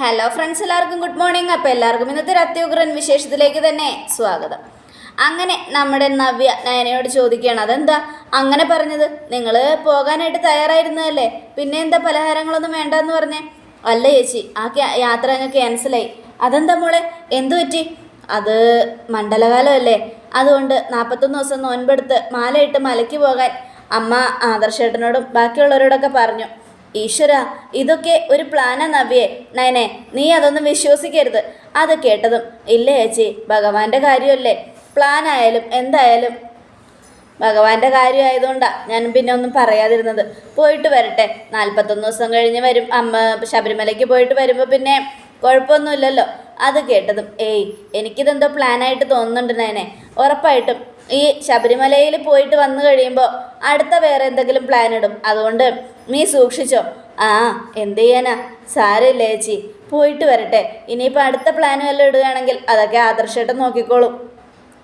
Hello friends എല്ലാവർക്കും good morning അപ്പോൾ എല്ലാവർക്കും ഇന്നത്തെ ഒരു അത്യുഗ്രൻ വിശേഷത്തിലേക്ക് തന്നെ സ്വാഗതം. അങ്ങനെ നമ്മുടെ നവ്യ നയനയോട് ചോദിക്കുകയാണ്. അതെന്താ? അങ്ങനെ പറഞ്ഞത്. നിങ്ങൾ പോകാനായിട്ട് തയ്യാറായിരുന്നതല്ലേ? പിന്നെ എന്താ പലഹാരങ്ങളൊന്നും വേണ്ടെന്ന് പറഞ്ഞേ? അല്ല ചേച്ചി ആ യാത്ര അങ്ങ് ക്യാൻസലായി. അതെന്താ മോളെ? എന്തു പറ്റി? അത് മണ്ഡലകാലമല്ലേ. അതുകൊണ്ട് നാൽപ്പത്തൊന്ന് ദിവസം നോൻപെടുത്ത് മാലയിട്ട് മലയ്ക്ക് പോകാൻ അമ്മ ആദർശേട്ടനോടും ബാക്കിയുള്ളവരോടൊക്കെ പറഞ്ഞു. ഈശ്വര ഇതൊക്കെ ഒരു പ്ലാനാ നവ്യേ. നയനെ നീ അതൊന്നും വിശ്വസിക്കരുത്. അത് കേട്ടതും ഇല്ല ചേച്ചി ഭഗവാന്റെ കാര്യമല്ലേ? പ്ലാൻ ആയാലും എന്തായാലും. ഭഗവാന്റെ കാര്യമായതുകൊണ്ടാണ് ഞാൻ പിന്നെ ഒന്നും പറയാതിരുന്നത്. പോയിട്ട് വരട്ടെ. നാൽപ്പത്തൊന്ന് ദിവസം കഴിഞ്ഞ് വരും. അമ്മ ശബരിമലയ്ക്ക് പോയിട്ട് വരുമ്പോൾ പിന്നെ കുഴപ്പമൊന്നുമില്ലല്ലോ. അത് കേട്ടതും ഏയ് എനിക്കിതെന്തോ പ്ലാനായിട്ട് തോന്നുന്നുണ്ട് നയനെ. ഉറപ്പായിട്ടും ഈ ശബരിമലയിൽ പോയിട്ട് വന്നു കഴിയുമ്പോൾ അടുത്ത വേറെ എന്തെങ്കിലും പ്ലാൻ ഇടും. അതുകൊണ്ട് നീ സൂക്ഷിച്ചോ. ആ എന്ത് ചെയ്യാനാ? സാരമില്ല ചേച്ചി. പോയിട്ട് വരട്ടെ. ഇനിയിപ്പോൾ അടുത്ത പ്ലാൻ വല്ലതും ഇടുകയാണെങ്കിൽ അതൊക്കെ ആദർശേട്ടൻ നോക്കിക്കോളും.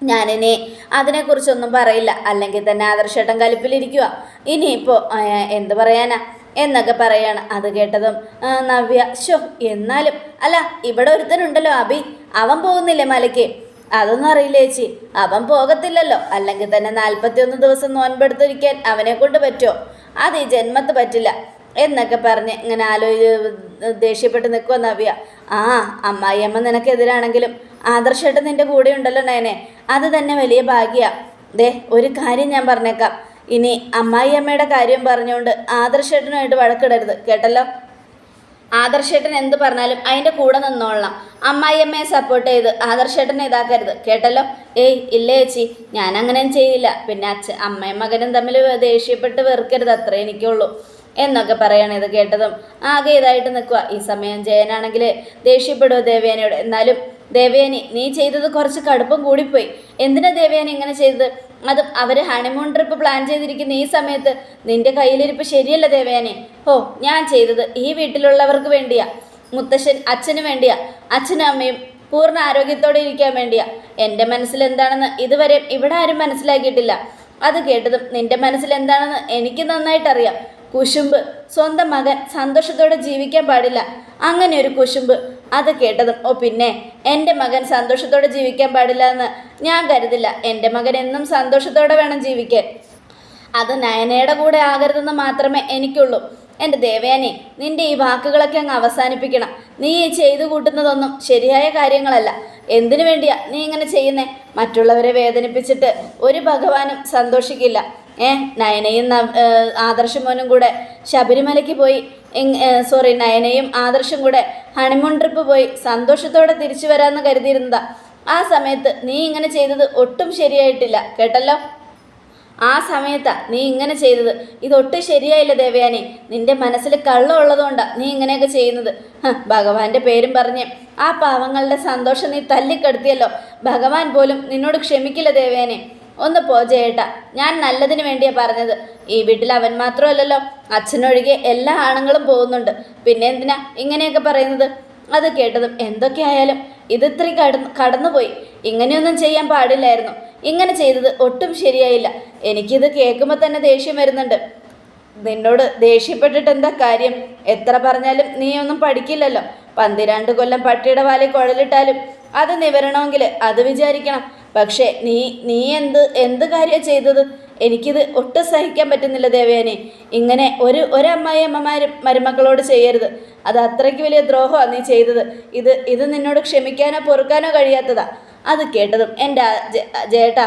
ഞാനിനി അതിനെക്കുറിച്ചൊന്നും പറയില്ല. അല്ലെങ്കിൽ തന്നെ ആദർശേട്ടൻ കലിപ്പിലിരിക്കുക ഇനിയിപ്പോൾ എന്ത് പറയാനാ? എന്നൊക്കെ പറയാണ്. അത് കേട്ടതും നവ്യ ശോ എന്നാലും അല്ല ഇവിടെ ഒരുത്തനുണ്ടല്ലോ അബി അവൻ പോകുന്നില്ലേ മലയ്ക്ക്? അതൊന്നും അറിയില്ല ചേച്ചി? അവൻ പോകത്തില്ലല്ലോ. അല്ലെങ്കിൽ തന്നെ നാൽപ്പത്തിയൊന്ന് ദിവസം നോൻപെടുത്തിരിക്കാൻ അവനെ കൊണ്ട് പറ്റുമോ അത് ഈ ജന്മത്ത് പറ്റില്ല. എന്നൊക്കെ പറഞ്ഞ് ഇങ്ങനെ ആലോചിച്ച് ദേഷ്യപ്പെട്ട് നിൽക്കുമോ നവ്യ. ആ അമ്മായിയമ്മ നിനക്കെതിരാണെങ്കിലും ആദർശമായിട്ട് നിന്റെ കൂടെ ഉണ്ടല്ലോ നേനെ അത് തന്നെ വലിയ ഭാഗ്യ. ദേ ഒരു കാര്യം ഞാൻ പറഞ്ഞേക്കാം. ഇനി അമ്മായിയമ്മയുടെ കാര്യം പറഞ്ഞുകൊണ്ട് ആദർശേട്ടനുമായിട്ട് വഴക്കിടരുത്. കേട്ടല്ലോ? ആദർശേട്ടൻ എന്ത് പറഞ്ഞാലും അതിന്റെ കൂടെ നിന്നോളണം അമ്മായിയമ്മയെ സപ്പോർട്ട് ചെയ്ത് ആദർശേട്ടനെ ഇതാക്കരുത്. കേട്ടല്ലോ? ഏയ് ഇല്ല ചേച്ചി ഞാൻ അങ്ങനെ ചെയ്യില്ല. പിന്നെ അച്ഛൻ അമ്മയും മകനും തമ്മിൽ ദേഷ്യപ്പെട്ട് വെറുക്കരുത് അത്രേ എനിക്കുള്ളൂ. എന്നൊക്കെ പറയണം ഇത് കേട്ടതും. ആകെ ഇതായിട്ട് നിൽക്കുക ഈ സമയം ജയനാണെങ്കിൽ ദേഷ്യപ്പെടുക ദേവയാനിയോട്? എന്നാലും ദേവയാനി നീ ചെയ്തത് കുറച്ച് കടുപ്പം കൂടിപ്പോയി. എന്തിനാ ദേവയാനി ഇങ്ങനെ ചെയ്തത്? അത് അവർ ഹണിമൂൺ ട്രിപ്പ് പ്ലാൻ ചെയ്തിരിക്കുന്ന ഈ സമയത്ത് നിന്റെ കയ്യിലിരിപ്പ് ശരിയല്ല ദേവേനെ ഓ ഞാൻ ചെയ്തത് ഈ വീട്ടിലുള്ളവർക്ക് വേണ്ടിയാ. മുത്തശ്ശൻ അച്ഛന് വേണ്ടിയാ. അച്ഛനും അമ്മയും പൂർണ ആരോഗ്യത്തോടെ ഇരിക്കാൻ വേണ്ടിയാ. എന്റെ മനസ്സിൽ എന്താണെന്ന് ഇതുവരെ ഇവിടെ ആരും മനസ്സിലാക്കിയിട്ടില്ല. അത് കേട്ടതും നിന്റെ മനസ്സിൽ എന്താണെന്ന് എനിക്ക് നന്നായിട്ടറിയാം. കുശുമ്പ് സ്വന്തം മകൻ സന്തോഷത്തോടെ ജീവിക്കാൻ പാടില്ല. അങ്ങനെ ഒരു കുശുമ്പ് അത് കേട്ടതും ഓ പിന്നെ എന്റെ മകൻ സന്തോഷത്തോടെ ജീവിക്കാൻ പാടില്ല എന്ന് ഞാൻ കരുതില്ല. എന്റെ മകൻ എന്നും സന്തോഷത്തോടെ വേണം ജീവിക്കാൻ. അത് നയനയുടെ കൂടെ ആകരുതെന്ന് മാത്രമേ എനിക്കുള്ളൂ. എന്റെ ദേവയാനി നിന്റെ ഈ വാക്കുകളൊക്കെ അങ്ങ് അവസാനിപ്പിക്കണം. നീ ഈ ചെയ്തു കൂട്ടുന്നതൊന്നും ശരിയായ കാര്യങ്ങളല്ല. എന്തിനു വേണ്ടിയാ നീ ഇങ്ങനെ ചെയ്യുന്നേ? മറ്റുള്ളവരെ വേദനിപ്പിച്ചിട്ട് ഒരു ഭഗവാനും സന്തോഷിക്കില്ല. ഏ നയനയും നവ്- മോനും കൂടെ ശബരിമലയ്ക്ക് പോയി സോറി നയനയും ആദർശും കൂടെ ഹണിമൂൺ ട്രിപ്പ് പോയി സന്തോഷത്തോടെ തിരിച്ചു വരാമെന്ന് കരുതിയിരുന്നതാ. ആ സമയത്ത് നീ ഇങ്ങനെ ചെയ്തത് ഒട്ടും ശരിയായിട്ടില്ല കേട്ടല്ലോ? ആ സമയത്താ നീ ഇങ്ങനെ ചെയ്തത്. ഇതൊട്ടും ശരിയായില്ല ദേവയാനി. നിന്റെ മനസ്സിൽ കള്ളമുള്ളതുകൊണ്ടാ നീ ഇങ്ങനെയൊക്കെ ചെയ്യുന്നത്. ഭഗവാന്റെ പേരും പറഞ്ഞ് ആ പാവങ്ങളുടെ സന്തോഷം നീ തല്ലിക്കെടുത്തിയല്ലോ. ഭഗവാൻ പോലും നിന്നോട് ക്ഷമിക്കില്ല ദേവയാനെ. ഒന്ന് പോ ചേട്ടാ ഞാൻ നല്ലതിന് വേണ്ടിയാ പറഞ്ഞത്. ഈ വീട്ടിൽ അവൻ മാത്രമല്ലല്ലോ. അച്ഛനൊഴികെ എല്ലാ ആണുങ്ങളും പോകുന്നുണ്ട്. പിന്നെ എന്തിനാ ഇങ്ങനെയൊക്കെ പറയുന്നത്? അത് കേട്ടതും എന്തൊക്കെയായാലും ഇത് ഇത്രയും കടന്നു കടന്നുപോയി. ഇങ്ങനെയൊന്നും ചെയ്യാൻ പാടില്ലായിരുന്നു. ഇങ്ങനെ ചെയ്തത് ഒട്ടും ശരിയായില്ല. എനിക്കിത് കേൾക്കുമ്പോൾ തന്നെ ദേഷ്യം വരുന്നുണ്ട്. നിന്നോട് ദേഷ്യപ്പെട്ടിട്ട് എന്താ കാര്യം? എത്ര പറഞ്ഞാലും നീ ഒന്നും പഠിക്കില്ലല്ലോ. പന്തിരണ്ട് കൊല്ലം പട്ടിയുടെ വാലിൽ കുഴലിട്ടാലും അത് നിവരണമെങ്കിൽ അത് വിചാരിക്കണം. പക്ഷേ നീ നീ എന്ത് എന്ത് കാര്യമാണ് ചെയ്തത്? എനിക്കിത് ഒട്ടും സഹിക്കാൻ പറ്റുന്നില്ല ദേവയാനി. ഇങ്ങനെ ഒരു ഒരമ്മായി അമ്മമാരും മരുമക്കളോട് ചെയ്യരുത്. അത് അത്രയ്ക്ക് വലിയ ദ്രോഹമാണ് നീ ചെയ്തത്. ഇത് ഇത് നിന്നോട് ക്ഷമിക്കാനോ പൊറുക്കാനോ കഴിയാത്തതാ. അത് കേട്ടതും എന്റെ ചേട്ടാ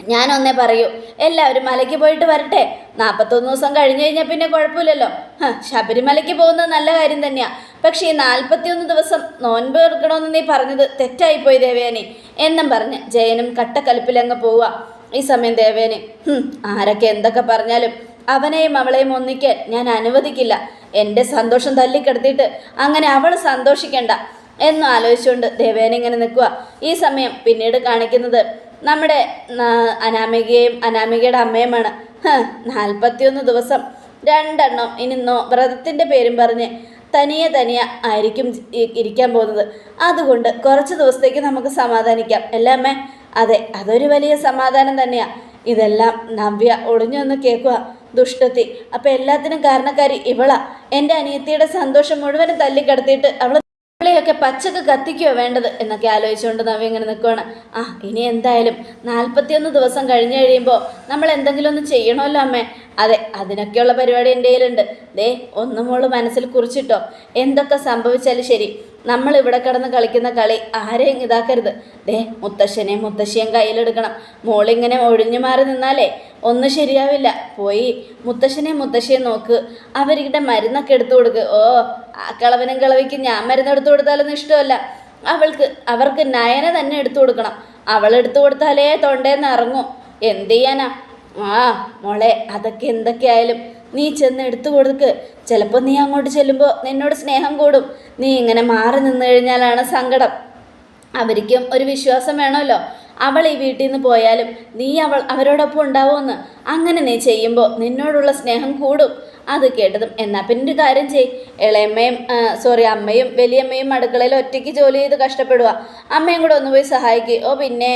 ഞാനൊന്നേ പറയൂ. എല്ലാവരും മലയ്ക്ക് പോയിട്ട് വരട്ടെ. നാൽപ്പത്തൊന്ന് ദിവസം കഴിഞ്ഞു കഴിഞ്ഞാൽ പിന്നെ കുഴപ്പമില്ലല്ലോ. ശബരിമലയ്ക്ക് പോകുന്നത് നല്ല കാര്യം തന്നെയാണ് പക്ഷേ ഈ നാൽപ്പത്തിയൊന്ന് ദിവസം നോൻപ് എടുക്കണമെന്ന് നീ പറഞ്ഞത് തെറ്റായിപ്പോയി ദേവയാനി. എന്നും പറഞ്ഞ് ജയനും കട്ടക്കലപ്പിലങ്ങ് പോവുക ഈ സമയം ദേവേന് "ഹും, ആരൊക്കെ എന്തൊക്കെ പറഞ്ഞാലും അവനെയും അവളെയും ഒന്നിക്കാൻ ഞാൻ അനുവദിക്കില്ല. എന്റെ സന്തോഷം തല്ലിക്കെടുത്തിട്ട് അങ്ങനെ അവൾ സന്തോഷിക്കണ്ട. എന്നും ആലോചിച്ചുകൊണ്ട് ദേവേന ഇങ്ങനെ നിൽക്കുക ഈ സമയം പിന്നീട് കാണിക്കുന്നത് നമ്മുടെ അനാമികയും അനാമികയുടെ അമ്മയുമാണ്. നാൽപ്പത്തിയൊന്ന് ദിവസം രണ്ടെണ്ണം ഇനി നോ വ്രതത്തിന്റെ പേരും പറഞ്ഞ് തനിയെ തനിയെ ആയിരിക്കും ഇരിക്കാൻ പോകുന്നത്. അതുകൊണ്ട് കുറച്ച് ദിവസത്തേക്ക് നമുക്ക് സമാധാനിക്കാം. അല്ലേ അമ്മേ? അതെ അതൊരു വലിയ സമാധാനം തന്നെയാണ് ഇതെല്ലാം നവ്യ ഒളിഞ്ഞു വന്ന് കേൾക്കുക ദുഷ്ടത്തി. അപ്പം എല്ലാത്തിനും കാരണക്കാരി ഇവളാ. എന്റെ അനിയത്തിയുടെ സന്തോഷം മുഴുവനും തല്ലിക്കടത്തിയിട്ട് അവൾ ഇവളെയൊക്കെ പച്ചക്ക് കത്തിക്കുകയോ വേണ്ടത് എന്നൊക്കെ ആലോചിച്ചുകൊണ്ട് നവ്യ ഇങ്ങനെ നിൽക്കുകയാണ് ആ ഇനി എന്തായാലും നാൽപ്പത്തിയൊന്ന് ദിവസം കഴിഞ്ഞു കഴിയുമ്പോൾ നമ്മൾ എന്തെങ്കിലും ഒന്ന് ചെയ്യണമല്ലോ അമ്മേ. അതെ അതിനൊക്കെയുള്ള പരിപാടി എന്റെ കയ്യിലുണ്ട്. ദേ ഒന്നും മോൾ മനസ്സിൽ കുറിച്ചിട്ടോ. എന്തൊക്കെ സംഭവിച്ചാലും ശരി. നമ്മൾ ഇവിടെ കിടന്ന് കളിക്കുന്ന കളി ആരെയും ഇതാക്കരുത്. ദേ മുത്തശ്ശനെയും മുത്തശ്ശിയും കയ്യിലെടുക്കണം. മോളിങ്ങനെ ഒഴിഞ്ഞു മാറി നിന്നാലേ ഒന്നും ശരിയാവില്ല. പോയി മുത്തശ്ശനെയും മുത്തശ്ശിയും നോക്ക്. അവരുടെ മരുന്നൊക്കെ എടുത്തു കൊടുക്ക്. ഓ കളവനും കളവിക്ക് ഞാൻ മരുന്ന് എടുത്തു കൊടുത്താലൊന്നും ഇഷ്ടമല്ല. അവൾക്ക് അവർക്ക് നയനെ തന്നെ എടുത്തു കൊടുക്കണം. അവൾ എടുത്തു കൊടുത്താലേ തൊണ്ടേന്ന് ഇറങ്ങും. എന്ത് ചെയ്യാനാ? ആ മോളെ അതൊക്കെ എന്തൊക്കെയായാലും നീ ചെന്ന് എടുത്തു കൊടുക്ക്. ചിലപ്പോൾ നീ അങ്ങോട്ട് ചെല്ലുമ്പോൾ നിന്നോട് സ്നേഹം കൂടും. നീ ഇങ്ങനെ മാറി നിന്ന് കഴിഞ്ഞാലാണ് സങ്കടം. അവർക്കും ഒരു വിശ്വാസം വേണമല്ലോ. അവൾ ഈ വീട്ടിൽ നിന്ന് പോയാലും നീ അവൾ അവരോടൊപ്പം ഉണ്ടാവുമെന്ന്. അങ്ങനെ നീ ചെയ്യുമ്പോൾ നിന്നോടുള്ള സ്നേഹം കൂടും. അത് കേട്ടതും. എന്നാൽ പിന്നെ ഒരു കാര്യം ചെയ്. ഇളയമ്മയും സോറി അമ്മയും വലിയമ്മയും അടുക്കളയിൽ ഒറ്റയ്ക്ക് ജോലി ചെയ്ത് കഷ്ടപ്പെടുക അമ്മയും കൂടെ ഒന്ന് പോയി സഹായിക്കുക ഓ പിന്നെ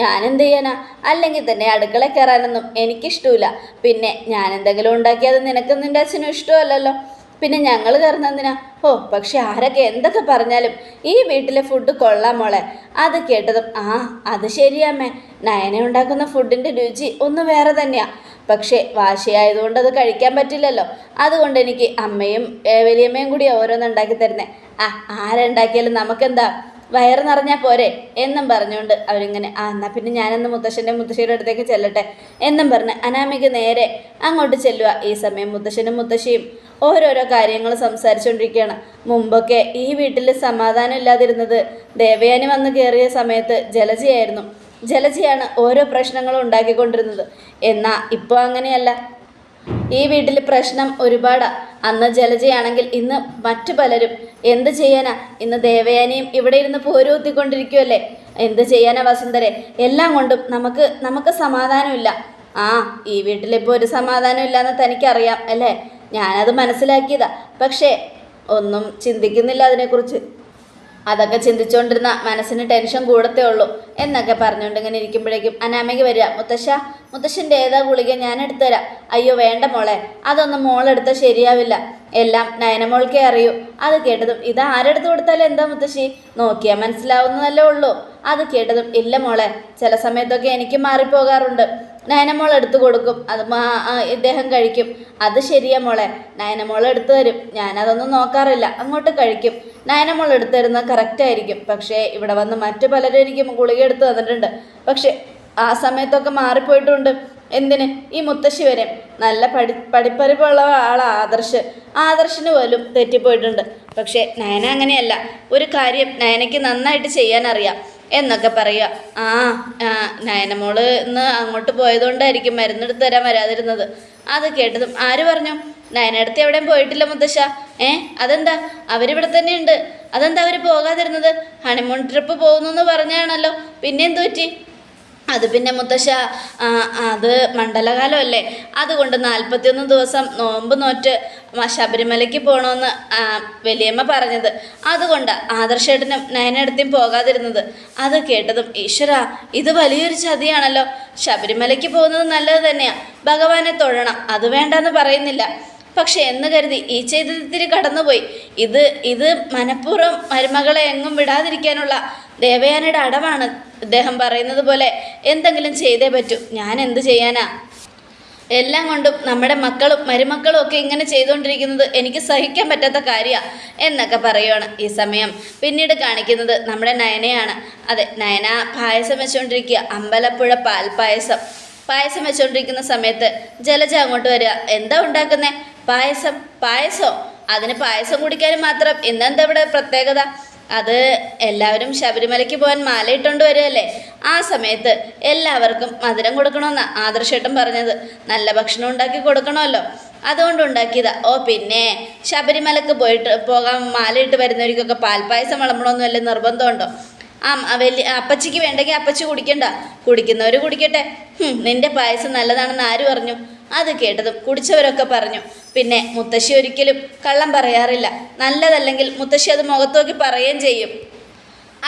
ഞാൻ എന്ത് ചെയ്യാനാ? അല്ലെങ്കിൽ തന്നെ അടുക്കള കയറാനൊന്നും എനിക്കിഷ്ടമില്ല പിന്നെ ഞാൻ എന്തെങ്കിലും ഉണ്ടാക്കിയത് നിനക്കും നിന്റെ അച്ഛനും ഇഷ്ടമല്ലല്ലോ. പിന്നെ ഞങ്ങൾ കയറുന്നതിനാ ഓ പക്ഷെ ആരൊക്കെ എന്തൊക്കെ പറഞ്ഞാലും ഈ വീട്ടിലെ ഫുഡ് കൊള്ളാം മോളെ. അത് കേട്ടതും ആ അത് ശരിയമ്മേ നയന ഉണ്ടാക്കുന്ന ഫുഡിന്റെ രുചി ഒന്ന് വേറെ തന്നെയാ. പക്ഷേ വാശിയായതുകൊണ്ട് അത് കഴിക്കാൻ പറ്റില്ലല്ലോ. അതുകൊണ്ട് എനിക്ക് അമ്മയും വലിയമ്മയും കൂടി ഓരോന്ന് ഉണ്ടാക്കി തരുന്നേ. ആ ആരുണ്ടാക്കിയാലും നമുക്കെന്താ? വയറ് നിറഞ്ഞാൽ പോരെ? എന്നും പറഞ്ഞുകൊണ്ട് അവരിങ്ങനെ ആ എന്നാൽ പിന്നെ ഞാനെന്ന് മുത്തശ്ശന്റെ മുത്തശ്ശിയുടെ അടുത്തേക്ക് ചെല്ലട്ടെ? എന്നും പറഞ്ഞ് അനാമിക നേരെ അങ്ങോട്ട് ചെല്ലുക ഈ സമയം മുത്തശ്ശനും മുത്തശ്ശിയും ഓരോരോ കാര്യങ്ങൾ സംസാരിച്ചുകൊണ്ടിരിക്കുകയാണ് മുമ്പൊക്കെ ഈ വീട്ടിൽ സമാധാനം ഇല്ലാതിരുന്നത് ദേവയാനി വന്ന് കയറിയ സമയത്ത് ജലജയായിരുന്നു. ജലജയാണ് ഓരോ പ്രശ്നങ്ങളും ഉണ്ടാക്കിക്കൊണ്ടിരുന്നത്. എന്നാൽ ഇപ്പോൾ അങ്ങനെയല്ല. ഈ വീട്ടിൽ പ്രശ്നം ഒരുപാടാ. അന്ന് ജലജയാണെങ്കിൽ ഇന്ന് മറ്റു പലരും എന്ത് ചെയ്യാനാ? ഇന്ന് ദേവയാനിയും ഇവിടെ ഇരുന്ന് പോരൂത്തിക്കൊണ്ടിരിക്കുമല്ലേ എന്ത് ചെയ്യാനാ വസുന്ധരെ? എല്ലാം കൊണ്ടും നമുക്ക് നമുക്ക് സമാധാനമില്ല. ആ ഈ വീട്ടിലിപ്പോൾ ഒരു സമാധാനം ഇല്ലാന്ന് തനിക്കറിയാം അല്ലേ? ഞാനത് മനസ്സിലാക്കിയതാ. പക്ഷേ ഒന്നും ചിന്തിക്കുന്നില്ല അതിനെക്കുറിച്ച്. അതൊക്കെ ചിന്തിച്ചുകൊണ്ടിരുന്ന മനസ്സിന് ടെൻഷൻ കൂടത്തേ ഉള്ളൂ എന്നൊക്കെ പറഞ്ഞുകൊണ്ട് ഇങ്ങനെ ഇരിക്കുമ്പോഴേക്കും അനാമയ്ക്ക് വരിക മുത്തശ്ശ മുത്തശ്ശന്റെ ഏതാ ഗുളിക ഞാൻ എടുത്തുതരാം അയ്യോ വേണ്ട മോളെ അതൊന്നും മോളെടുത്താൽ ശരിയാവില്ല. എല്ലാം നയനമോൾക്കേ അറിയൂ. അത് കേട്ടതും ഇത് ആരെടുത്ത് കൊടുത്താലും എന്താ മുത്തശ്ശി? നോക്കിയാൽ മനസ്സിലാവുന്നതല്ലേ ഉള്ളൂ. അത് കേട്ടതും ഇല്ല മോളെ ചില സമയത്തൊക്കെ എനിക്ക് മാറിപ്പോകാറുണ്ട്. നയനമോൾ എടുത്തു കൊടുക്കും അത് ഇദ്ദേഹം കഴിക്കും. അത് ശരിയാ മോളെ നയനമോൾ എടുത്തു തരും. ഞാനതൊന്നും നോക്കാറില്ല. അങ്ങോട്ട് കഴിക്കും. നയനമോൾ എടുത്തിരുന്ന കറക്റ്റ് ആയിരിക്കും. പക്ഷേ ഇവിടെ വന്ന് മറ്റു പലരും എനിക്ക് ഗുളിക എടുത്ത് തന്നിട്ടുണ്ട്. പക്ഷേ ആ സമയത്തൊക്കെ മാറിപ്പോയിട്ടുണ്ട്. എന്തിന്? ഈ മുത്തശ്ശി വരെ. നല്ല പഠി പഠിപ്പറിവുള്ള ആളാ ആദർശ്. ആദർശിന് പോലും തെറ്റിപ്പോയിട്ടുണ്ട്. പക്ഷേ നയന അങ്ങനെയല്ല. ഒരു കാര്യം നയനയ്ക്ക് നന്നായിട്ട് ചെയ്യാനറിയാം എന്നൊക്കെ പറയുക. ആ, നയനമോൾ ഇന്ന് അങ്ങോട്ട് പോയതുകൊണ്ടായിരിക്കും മരുന്നെടുത്ത് തരാൻ വരാതിരുന്നത്. അത് കേട്ടതും ആര് പറഞ്ഞു? നയനടുത്ത് എവിടെയും പോയിട്ടില്ല മുത്തശ്ശ. ഏ അതെന്താ? അവരിവിടെ തന്നെ ഉണ്ട് അതെന്താ അവർ പോകാതിരുന്നത്? ഹണിമൂൺ ട്രിപ്പ് പോകുന്നു എന്ന് പറഞ്ഞാണല്ലോ. പിന്നെ എന്തു പറ്റി അത് പിന്നെ മുത്തശ്ശ അത് മണ്ഡലകാലമല്ലേ? അതുകൊണ്ട് നാൽപ്പത്തിയൊന്ന് ദിവസം നോമ്പ് നോറ്റ് ശബരിമലയ്ക്ക് പോകണമെന്ന് വലിയമ്മ പറഞ്ഞത്. അതുകൊണ്ട് ആദർശേട്ടനും നയനടുത്തും പോകാതിരുന്നത്. അത് കേട്ടതും ഈശ്വര ഇത് വലിയൊരു ചതിയാണല്ലോ. ശബരിമലയ്ക്ക് പോകുന്നത് നല്ലത് തന്നെയാണ് ഭഗവാനെ തൊഴണം. അത് വേണ്ടെന്ന് പറയുന്നില്ല. പക്ഷെ എന്ന് കരുതി ഈ ചെയ്തതിരി കടന്നുപോയി. ഇത് ഇത് മനഃപൂർവം മരുമകളെ എങ്ങും വിടാതിരിക്കാനുള്ള ദേവയാനയുടെ അടവാണ് അദ്ദേഹം പറയുന്നത് പോലെ. എന്തെങ്കിലും ചെയ്തേ പറ്റൂ. ഞാൻ എന്ത് ചെയ്യാനാ? എല്ലാം കൊണ്ടും നമ്മുടെ മക്കളും മരുമക്കളും ഒക്കെ ഇങ്ങനെ ചെയ്തുകൊണ്ടിരിക്കുന്നത് എനിക്ക് സഹിക്കാൻ പറ്റാത്ത കാര്യമാണ് എന്നൊക്കെ പറയുകയാണ് ഈ സമയം. പിന്നീട് കാണിക്കുന്നത് നമ്മുടെ നയനയാണ്. അതെ നയന പായസം വെച്ചുകൊണ്ടിരിക്കുക അമ്പലപ്പുഴ പാൽപ്പായസം പായസം. വെച്ചുകൊണ്ടിരിക്കുന്ന സമയത്ത് ജലജ അങ്ങോട്ട് വരിക. എന്താ ഉണ്ടാക്കുന്നേ? പായസം പായസോ? അതിന് പായസം കുടിക്കാൻ മാത്രം. ഇന്നെന്താ ഇവിടെ പ്രത്യേകത? അത് എല്ലാവരും ശബരിമലയ്ക്ക് പോകാൻ മാലയിട്ടുകൊണ്ട് വരികയല്ലേ ആ സമയത്ത് എല്ലാവർക്കും മധുരം കൊടുക്കണമെന്നാണ് ആദർശേട്ടൻ പറഞ്ഞത്. നല്ല ഭക്ഷണം ഉണ്ടാക്കി കൊടുക്കണമല്ലോ. അതുകൊണ്ട് ഉണ്ടാക്കിയതാ. ഓ പിന്നെ ശബരിമലക്ക് പോയിട്ട് പോകാൻ മാലയിട്ട് വരുന്നവർക്കൊക്കെ പാൽപ്പായസം വിളമ്പണമെന്ന് വല്ല നിർബന്ധമുണ്ടോ ആ വലിയ അപ്പച്ചിക്ക് വേണ്ടെങ്കിൽ അപ്പച്ചി കുടിക്കണ്ട. കുടിക്കുന്നവർ കുടിക്കട്ടെ. നിന്റെ പായസം നല്ലതാണെന്ന് ആര് പറഞ്ഞു? അത് കേട്ടതും കുടിച്ചവരൊക്കെ പറഞ്ഞു പിന്നെ മുത്തശ്ശി ഒരിക്കലും കള്ളം പറയാറില്ല. നല്ലതല്ലെങ്കിൽ മുത്തശ്ശി അത് മുഖത്തോക്കി പറയുകയും ചെയ്യും.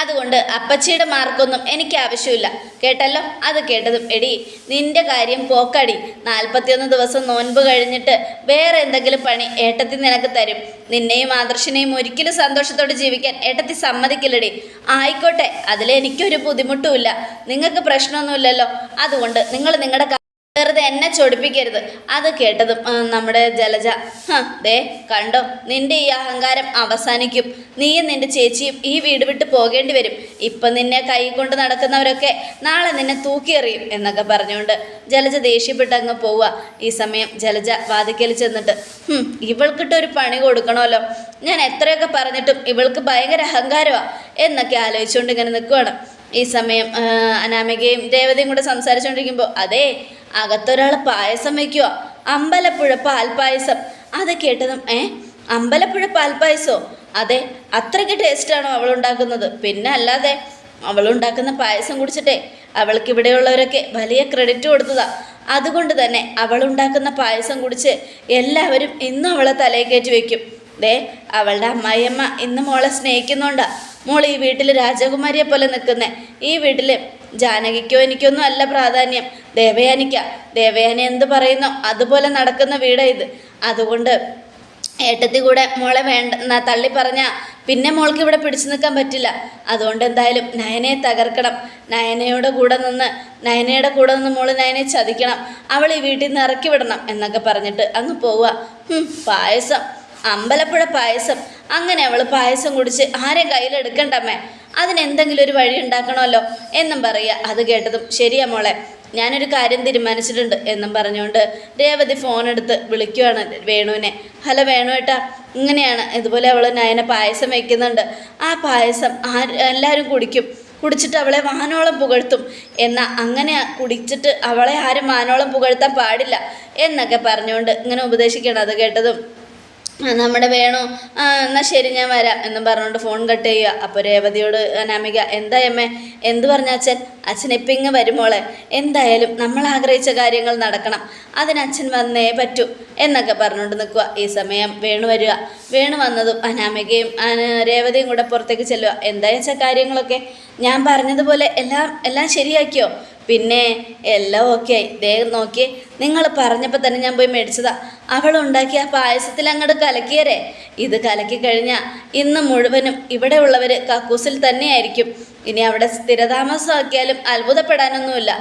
അതുകൊണ്ട് അപ്പച്ചിയുടെ മാർക്കൊന്നും എനിക്ക് ആവശ്യമില്ല. കേട്ടല്ലോ? അത് കേട്ടതും എടി നിന്റെ കാര്യം പോക്കടി. നാൽപ്പത്തിയൊന്ന് ദിവസം നോൻപ് കഴിഞ്ഞിട്ട് വേറെ എന്തെങ്കിലും പണി ഏട്ടത്തി നിനക്ക് തരും. നിന്നെയും ആദർശിനെയും ഒരിക്കലും സന്തോഷത്തോടെ ജീവിക്കാൻ ഏട്ടത്തി സമ്മതിക്കില്ലടി. ആയിക്കോട്ടെ അതിലെനിക്കൊരു ബുദ്ധിമുട്ടുമില്ല. നിങ്ങൾക്ക് പ്രശ്നമൊന്നുമില്ലല്ലോ. അതുകൊണ്ട് നിങ്ങൾ നിങ്ങളുടെ വെറുതെ എന്നെ ചൊടിപ്പിക്കരുത്. അത് കേട്ടതും നമ്മുടെ ജലജ ദേ കണ്ടോ? നിന്റെ ഈ അഹങ്കാരം അവസാനിക്കും. നീയും നിന്റെ ചേച്ചിയും ഈ വീട് വിട്ട് പോകേണ്ടി വരും. ഇപ്പം നിന്നെ കൈ കൊണ്ട് നടക്കുന്നവരൊക്കെ നാളെ നിന്നെ തൂക്കിയെറിയും എന്നൊക്കെ പറഞ്ഞുകൊണ്ട് ജലജ ദേഷ്യപ്പെട്ട് അങ്ങ് പോവുക. ഈ സമയം ജലജ വാതിക്കൽ ചെന്നിട്ട് ഇവൾക്കിട്ട് ഒരു പണി കൊടുക്കണമല്ലോ. ഞാൻ എത്രയൊക്കെ പറഞ്ഞിട്ടും ഇവൾക്ക് ഭയങ്കര അഹങ്കാരമാണ് എന്നൊക്കെ ആലോചിച്ചുകൊണ്ട് ഇങ്ങനെ നിൽക്കുവാണ്. ഈ സമയം അനാമികയും രേവതിയും കൂടെ സംസാരിച്ചുകൊണ്ടിരിക്കുമ്പോൾ അതേ അകത്തൊരാൾ പായസം വയ്ക്കുക അമ്പലപ്പുഴ പാൽപ്പായസം അത് കേട്ടതും ഏ? അമ്പലപ്പുഴ പാൽപ്പായസോ അതെ അത്രയ്ക്ക് ടേസ്റ്റാണോ അവൾ ഉണ്ടാക്കുന്നത് പിന്നെ അല്ലാതെ അവൾ ഉണ്ടാക്കുന്ന പായസം കുടിച്ചിട്ടേ അവൾക്ക് ഇവിടെയുള്ളവരൊക്കെ വലിയ ക്രെഡിറ്റ് കൊടുത്തതാ. അതുകൊണ്ട് തന്നെ അവൾ ഉണ്ടാക്കുന്ന പായസം കുടിച്ച് എല്ലാവരും ഇന്നും അവളെ തലയിൽ കയറ്റി വെക്കും. ദേ അവളുടെ അമ്മായിയമ്മ ഇന്ന് മോളെ സ്നേഹിക്കുന്നുണ്ടാ. മോൾ ഈ വീട്ടിൽ രാജകുമാരിയെ പോലെ നിൽക്കുന്നേ. ഈ വീട്ടിൽ ജാനകിക്കോ എനിക്കൊന്നും അല്ല പ്രാധാന്യം. ദേവയാനിക്ക. ദേവയാനി എന്ത് പറയുന്നു? അതുപോലെ നടക്കുന്ന വീടാ ഇത്. അതുകൊണ്ട് ഏട്ടത്തി കൂടെ മോളെ വേണ്ട തള്ളി പറഞ്ഞ പിന്നെ മോൾക്ക് ഇവിടെ പിടിച്ചു നിൽക്കാൻ പറ്റില്ല. അതുകൊണ്ട് എന്തായാലും നയനയെ തകർക്കണം. നയനയുടെ കൂടെ നിന്ന് നയനയുടെ കൂടെ നിന്ന് മോൾ നയനയെ ചതിക്കണം. അവൾ ഈ വീട്ടിൽ നിന്ന് ഇറക്കി വിടണം എന്നൊക്കെ പറഞ്ഞിട്ട് അങ്ങ് പോവുക. പായസം. അമ്പലപ്പുഴ പായസം. അങ്ങനെ അവൾ പായസം കുടിച്ച് ആരെ കയ്യിലെടുക്കണ്ടമ്മേ അതിനെന്തെങ്കിലും ഒരു വഴി ഉണ്ടാക്കണമല്ലോ? എന്നും പറയുക. അത് കേട്ടതും ശരിയാ മോളെ ഞാനൊരു കാര്യം തീരുമാനിച്ചിട്ടുണ്ട് എന്നും പറഞ്ഞുകൊണ്ട് രേവതി ഫോൺ എടുത്ത് വിളിക്കുവാണ് വേണുവിനെ. ഹലോ വേണു ഏട്ടാ ഇങ്ങനെയാണ്. ഇതുപോലെ അവൾ നയന പായസം വയ്ക്കുന്നുണ്ട് ആ പായസം ആ എല്ലാവരും കുടിക്കും. കുടിച്ചിട്ട് അവളെ വാനോളം പുകഴ്ത്തും. എന്നാൽ അങ്ങനെ കുടിച്ചിട്ട് അവളെ ആരും വാനോളം പുകഴ്ത്താൻ പാടില്ല എന്നൊക്കെ പറഞ്ഞുകൊണ്ട് ഇങ്ങനെ ഉപദേശിക്കണം അത് കേട്ടതും നമ്മുടെ വേണോ. എന്നാൽ ശരി ഞാൻ വരാം എന്നും പറഞ്ഞുകൊണ്ട് ഫോൺ കട്ട് ചെയ്യുക. അപ്പോൾ രേവതിയോട് അനാമിക എന്താ അമ്മേ? എന്ത് പറഞ്ഞ അച്ഛൻ? അച്ഛൻ ഇപ്പം ഇങ്ങ് വരുമോളെ എന്തായാലും നമ്മൾ ആഗ്രഹിച്ച കാര്യങ്ങൾ നടക്കണം. അതിന് അച്ഛൻ വന്നേ പറ്റൂ എന്നൊക്കെ പറഞ്ഞുകൊണ്ട് നിൽക്കുക. ഈ സമയം വേണു വരിക. വേണു വന്നതും അനാമികയും രേവതിയും കൂടെ പുറത്തേക്ക് ചെല്ലുക. എന്താ വെച്ചാൽ കാര്യങ്ങളൊക്കെ? ഞാൻ പറഞ്ഞതുപോലെ എല്ലാം എല്ലാം ശരിയാക്കിയോ? പിന്നെ എല്ലാം ഓക്കെ ആയി. ദേഹം നോക്കി നിങ്ങൾ പറഞ്ഞപ്പോൾ തന്നെ ഞാൻ പോയി മേടിച്ചതാ. അവൾ ഉണ്ടാക്കിയ പായസത്തിൽ അങ്ങോട്ട് കലക്കിയരേ. ഇത് കലക്കി കഴിഞ്ഞാൽ ഇന്ന് മുഴുവനും ഇവിടെ ഉള്ളവർ കക്കൂസിൽ തന്നെയായിരിക്കും. ഇനി അവിടെ സ്ഥിരതാമസമാക്കിയാലും അത്ഭുതപ്പെടാനൊന്നുമില്ല.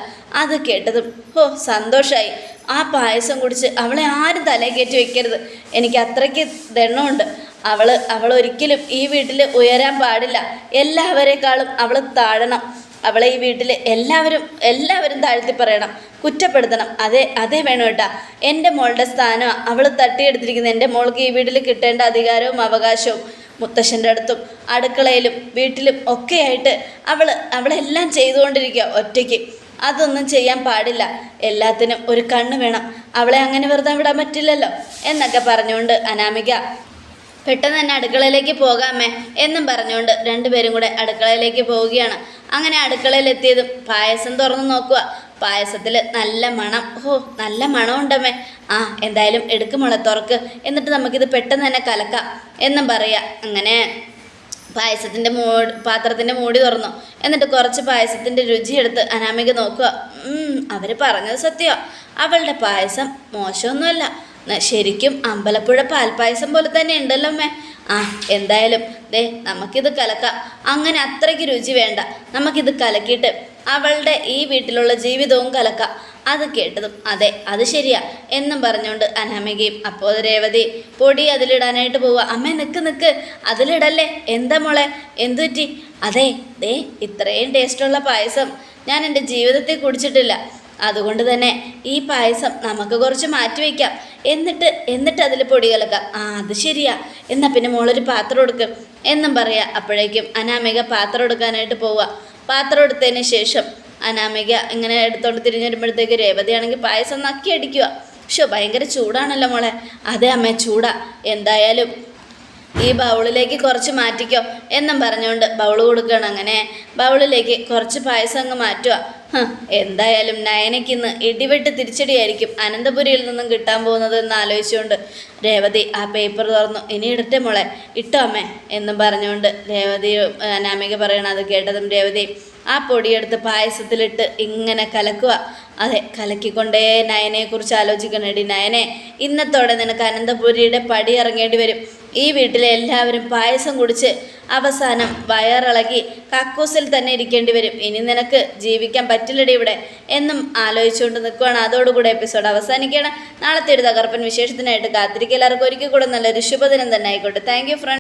അത് കേട്ടതും ഓ സന്തോഷമായി ആ പായസം കുടിച്ച് അവളെ ആരും തലേ കയറ്റി വെക്കരുത്. എനിക്ക് അത്രയ്ക്ക് ദണ്ണമുണ്ട്. അവൾ അവൾ ഒരിക്കലും ഈ വീട്ടിൽ ഉയരാൻ പാടില്ല. എല്ലാവരെക്കാളും അവൾ താഴണം. അവളെ ഈ വീട്ടിൽ എല്ലാവരും എല്ലാവരും താഴ്ത്തി പറയണം കുറ്റപ്പെടുത്തണം. അതെ അതെ വേണം കേട്ടാ. എന്റെ മോളുടെ സ്ഥാനം അവൾ തട്ടിയെടുത്തിരിക്കുന്നത് എന്റെ മോൾക്ക് ഈ വീട്ടിൽ കിട്ടേണ്ട അധികാരവും അവകാശവും മുത്തശ്ശന്റെ അടുത്തും അടുക്കളയിലും വീട്ടിലും ഒക്കെയായിട്ട് അവൾ അവളെല്ലാം ചെയ്തുകൊണ്ടിരിക്കുക ഒറ്റയ്ക്ക്. അതൊന്നും ചെയ്യാൻ പാടില്ല. എല്ലാത്തിനും ഒരു കണ്ണ് വേണം. അവളെ അങ്ങനെ വെറുതെ വിടാൻ പറ്റില്ലല്ലോ എന്നൊക്കെ പറഞ്ഞുകൊണ്ട് അനാമിക പെട്ടെന്ന് തന്നെ അടുക്കളയിലേക്ക് പോകാമേ എന്നും പറഞ്ഞുകൊണ്ട് രണ്ടുപേരും കൂടെ അടുക്കളയിലേക്ക് പോവുകയാണ്. അങ്ങനെ അടുക്കളയിലെത്തിയതും പായസം തുറന്നു നോക്കുക. പായസത്തിൽ നല്ല മണം. ഓ നല്ല മണമുണ്ടമ്മേ. ആ എന്തായാലും എടുക്കുമോളെ തുറക്ക്. എന്നിട്ട് നമുക്കിത് പെട്ടെന്ന് തന്നെ കലക്കാം എന്നും പറയാം. അങ്ങനെ പായസത്തിന്റെ മൂടി പാത്രത്തിന്റെ മൂടി തുറന്നു. എന്നിട്ട് കുറച്ച് പായസത്തിന്റെ രുചിയെടുത്ത് അനാമിക നോക്കുക. അവർ പറഞ്ഞത് സത്യമാണ് അവളുടെ പായസം മോശമൊന്നുമല്ല. ശരിക്കും അമ്പലപ്പുഴ പാൽപ്പായസം പോലെ തന്നെ ഉണ്ടല്ലോ അമ്മേ. ആ എന്തായാലും ദേ നമുക്കിത് കലക്കാം. അങ്ങനെ അത്രയ്ക്ക് രുചി വേണ്ട. നമുക്കിത് കലക്കിയിട്ട് അവളുടെ ഈ വീട്ടിലുള്ള ജീവിതവും കലക്കാം. അത് കേട്ടതും അതെ അത് ശരിയാ എന്നും പറഞ്ഞുകൊണ്ട് അനാമികയും അപ്പോൾ രേവതി പൊടി അതിലിടാനായിട്ട് പോവുക. അമ്മ നിക്ക് നിക്ക്. അതിലിടല്ലേ? എന്താ മോളെ? എന്തുറ്റി അതെ ദേ ഇത്രയും ടേസ്റ്റുള്ള പായസം ഞാൻ എന്റെ ജീവിതത്തിൽ കുടിച്ചിട്ടില്ല. അതുകൊണ്ട് തന്നെ ഈ പായസം നമുക്ക് കുറച്ച് മാറ്റി വയ്ക്കാം എന്നിട്ട് എന്നിട്ട് അതിൽ പൊടി കലക്കാം. ആ അത് ശരിയാ. എന്നാൽ പിന്നെ മോളൊരു പാത്രം എടുക്കും. എന്നും പറയാ അപ്പോഴേക്കും അനാമിക പാത്രം എടുക്കാനായിട്ട് പോവുക പാത്രം എടുത്തതിന് ശേഷം അനാമിക ഇങ്ങനെ എടുത്തോണ്ട് തിരിഞ്ഞു വരുമ്പോഴത്തേക്ക് രേവതിയാണെങ്കിൽ പായസം നക്കി അടിക്കുക ഷോ ഭയങ്കര ചൂടാണല്ലോ മോളെ. അതെ അമ്മേ ചൂടാ. എന്തായാലും ഈ ബൗളിലേക്ക് കുറച്ച് മാറ്റിക്കോ എന്നും പറഞ്ഞുകൊണ്ട് ബൗൾ കൊടുക്കണം അങ്ങനെ. ബൗളിലേക്ക് കുറച്ച് പായസം അങ്ങ് മാറ്റുക. എന്തായാലും നയനയ്ക്ക് ഇന്ന് ഇടിവെട്ട് തിരിച്ചടിയായിരിക്കും അനന്തപുരിയിൽ നിന്നും കിട്ടാൻ പോകുന്നത് എന്ന് ആലോചിച്ചുകൊണ്ട് രേവതി ആ പേപ്പർ തുറന്നു. ഇനി ഇടട്ടെ മോളെ ഇട്ടോ അമ്മേ എന്നും പറഞ്ഞുകൊണ്ട് രേവതി അനാമിക പറയണം അത് കേട്ടതും രേവതി ആ പൊടിയെടുത്ത് പായസത്തിലിട്ട് ഇങ്ങനെ കലക്കുക. അതെ കലക്കിക്കൊണ്ടേ നയനെക്കുറിച്ച് ആലോചിക്കണേടി നയനെ. ഇന്നത്തോടെ നിനക്ക് അനന്തപുരിയുടെ പടി ഇറങ്ങേണ്ടി വരും. ഈ വീട്ടിലെ എല്ലാവരും പായസം കുടിച്ച് അവസാനം വയറിളകി കക്കൂസിൽ തന്നെ ഇരിക്കേണ്ടി വരും. ഇനി നിനക്ക് ജീവിക്കാൻ പറ്റില്ലടി ഇവിടെ. എന്നും ആലോചിച്ചുകൊണ്ട് നിൽക്കുകയാണ് അതോടുകൂടെ എപ്പിസോഡ് അവസാനിക്കുകയാണ്. നാളത്തെ ഒരു തകർപ്പൻ വിശേഷത്തിനായിട്ട് കാത്തിരിക്കുക. എല്ലാവർക്കും ഒരിക്കൽ കൂടെ നല്ലൊരു ശുഭദിനം തന്നെ ആയിക്കോട്ടെ. Thank you